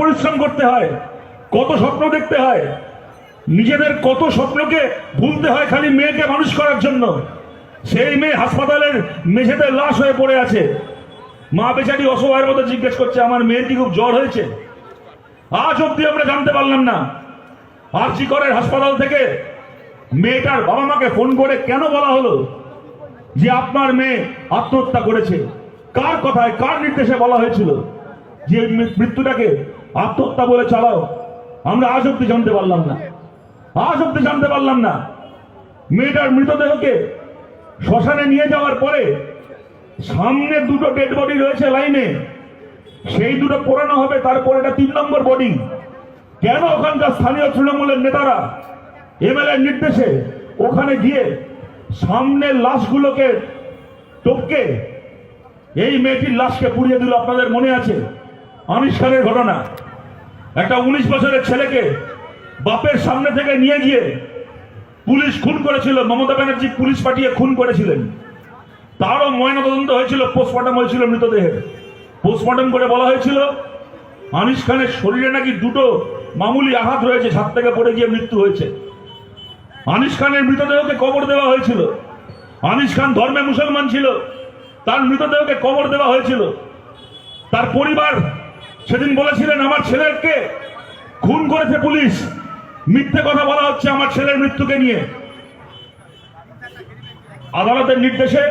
পরিশ্রম করতে হয়, কত স্বপ্ন দেখতে হয়, নিজেদের কত স্বপ্নকে ভুলতে হয় খালি মেয়েকে মানুষ করার জন্য। সেই মেয়ে হাসপাতালের মেঝেতে লাশ হয়ে পড়ে আছে। মা বেচারি অসহায়ের মতো জিজ্ঞেস করছে, আমার মেয়ের কি খুব জ্বর হয়েছে? আজ অব্দি আমরা জানতে পারলাম না। আরজি করের হাসপাতাল থেকে মেয়েটার বাবা মাকে ফোন করে কেন বলা হলো যে আপনার মেয়ে আত্মহত্যা করেছে? কার কথায়, কার নির্দেশে বলা হয়েছিল যে মৃত্যুটাকে আত্মহত্যা বলে চালাও। আমরা আজ অব্দি জানতে পারলাম না। আজ অব্দি জানতে পারলাম না। মেয়েটার মৃতদেহকে শ্মশানে নিয়ে যাওয়ার পরে সামনে দুটো ডেড বডি রয়েছে লাইনে। সেই দুটো পোড়ানো হবে, তারপর এটা তিন নম্বর বডি কেন ওখানকার স্থানীয় তৃণমূলের নেতারা এমএলএ নির্দেশে ওখানে গিয়ে সামনের লাশগুলোকে টপকে এই মেয়েটির লাশকে পুড়িয়ে দিল? আপনাদের মনে আছে? আমিষ খানের ঘটনা। একটা উনিশ বছরের ছেলেকে বাপের সামনে থেকে নিয়ে গিয়ে পুলিশ খুন করেছিল, মমতা ব্যানার্জি পুলিশ পাঠিয়ে খুন করেছিলেন। তারও ময়নাতদন্ত হয়েছিল পোস্টমর্টম হয়েছিল মৃতদেহের। পোস্টমর্টম করে বলা হয়েছিল, আনিস খানের শরীরে নাকি দুটো মামুলি আঘাত রয়েছে, ছাদ থেকে পড়ে গিয়ে মৃত্যু হয়েছে। আনিস খানের মৃতদেহকে কবর দেওয়া হয়েছিল। আনিস খান ধর্মে মুসলমান ছিল, তার মৃতদেহকে কবর দেওয়া হয়েছিল। তার পরিবার সেদিন বলেছিলেন, আমার ছেলেকে খুন করেছে পুলিশ। মিথ্যে কথা বলা হচ্ছে আমার ছেলের মৃত্যুকে নিয়ে। আদালতের নির্দেশে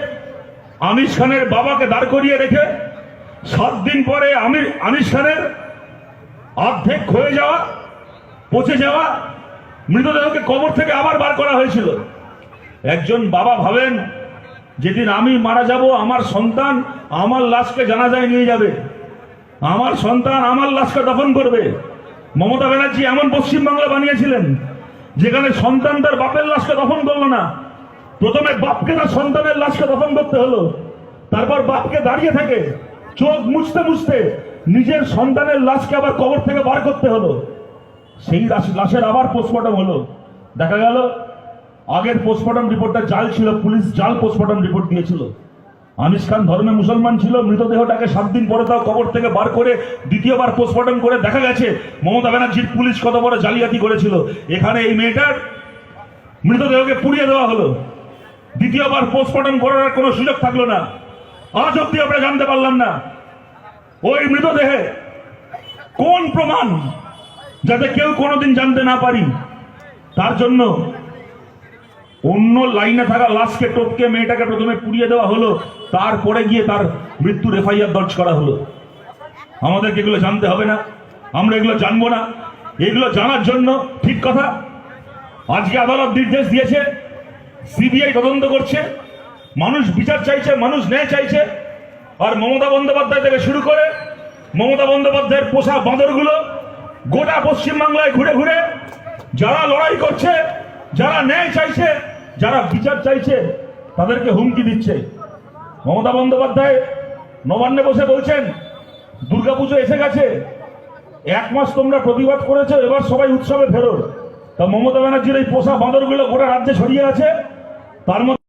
আমির খানের বাবাকে দাঁড় করিয়ে রেখে সাত দিন পরে আমির আনিস খানের অর্ধেক হয়ে যাওয়া, পচে যাওয়া মৃতদেহকে কবর থেকে আবার বার করা হয়েছিল। একজন বাবা ভাবেন, যেদিন আমি মারা যাব, আমার সন্তান আমার লাশকে জানাজায় নিয়ে যাবে। আমার সন্তান আমার লাশকে দফন করবে। মমতা ব্যানার্জি এমন পশ্চিমবাংলা বানিয়েছিলেন, যেখানে সন্তান তার বাপের লাশকে দফন করল না। প্রথমে বাপকে তার সন্তানের লাশকে দফন করতে হলো, তারপর বাপকে দাঁড়িয়ে থাকে চোখ মুছতে মুছতে নিজের সন্তানের লাশকে আবার কবর থেকে বার করতে হলো। সেই লাশ- লাশের আবার পোস্টমর্টম হলো। দেখা গেল, আগের পোস্টমর্টম রিপোর্টটা জাল ছিল, পুলিশ জাল পোস্টমর্টম রিপোর্ট দিয়েছিল। আনিস খান ধর্মে মুসলমান ছিল, মৃতদেহটাকে সাত দিন পরে তাও কবর থেকে বার করে, দ্বিতীয়বার পোস্টমর্টম করে দেখা গেছে, মমতা ব্যানার্জির পুলিশ কত বড় জালিয়াতি করেছিল। এখানে এই মেয়েটার মৃতদেহকে পুড়িয়ে দেওয়া হলো। দ্বিতীয়বার পোস্টমর্টম করার কোনো সুযোগ থাকল না। আজ অব্দি আমরা জানতে পারলাম না, ওই মৃতদেহে কোন প্রমাণ যাতে কেউ কোনোদিন জানতে না পারি। তার জন্য অন্য লাইনে থাকা লাশকে টপকে মেয়েটাকে প্রথমে পুড়িয়ে দেওয়া হলো, তারপরে গিয়ে তার মৃত্যুর এফআইআর দর্জ করা হলো। আমাদেরকে এগুলো জানতে হবে না? আমরা এগুলো জানব না। এগুলো জানার জন্য ঠিক কথা, আজকে আদালত নির্দেশ দিয়েছে, সিবিআই তদন্ত করছে, মানুষ বিচার চাইছে, মানুষ ন্যায় চাইছে, আর মমতা বন্দ্যোপাধ্যায় থেকে শুরু করে মমতা বন্দ্যোপাধ্যায়ের পোষা বাঁদরগুলো গোটা পশ্চিমবাংলায় ঘুরে ঘুরে যারা লড়াই করছে, যারা ন্যায় চাইছে যারা বিচার চাইছে, তাদেরকে হুমকি দিচ্ছে। মমতা বন্দ্যোপাধ্যায় নবান্নে বসে বলছেন, দুর্গাপুজো এসে গেছে, এক মাস তোমরা প্রতিবাদ করেছ, এবার সবাই উৎসবে ফেরো। তা মমতা ব্যানার্জির এই পোষা বাঁদরগুলো গোটা রাজ্যে ছড়িয়ে আছে, তার মধ্যে